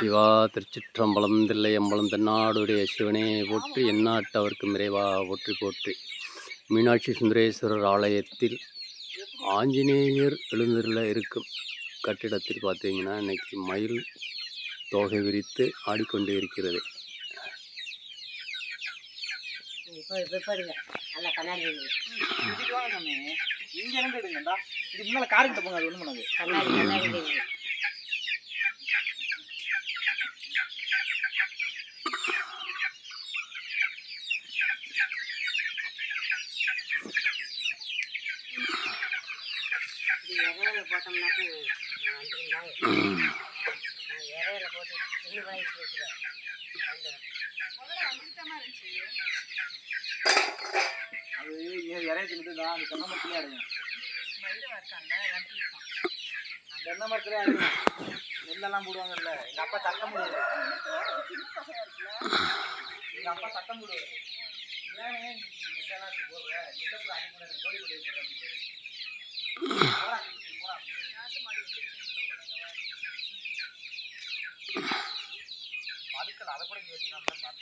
சிவா திருச்சிற்றம்பலம் தில்லை அம்பலம் தென்னாடுடைய சிவனே போற்றி எந்நாட்டவர்க்கும் இறைவா போற்றி போற்றி. மீனாட்சி சுந்தரேஸ்வரர் ஆலயத்தில் ஆஞ்சநேயர் எழுந்தருள இருக்கும் கட்டிடத்தில் பார்த்தீங்கன்னா இன்னைக்கு மயில் தோகை விரித்து ஆடிக்கொண்டு இருக்கிறது. இப்போ இப்போ பாருங்க. நல்லா கண்ணாடி இருக்குது. இறையில போட்டோம்னாக்க இறையில போட்டு சின்ன வயசு வந்துடும் அது இறைய தின்னுட்டு தான் அந்த தென்னை மரத்துலயே அடையும். அந்த தென்னை மரத்துலயே அடையும். நெல்லெல்லாம் போடுவாங்கல்ல எங்கள் அப்பா சட்டம் போடுவாரு. எங்கள் அப்பா சட்டம் போடுவாரு. ஏன் ஏன் நீ நெல்லெல்லாம் இப்படி போடுற நெல்லை போய் அடி போடுற கோழி கொடி போடுற அப்படின்னு அதை கூட இங்க வச்சு நான் பார்த்தேன்.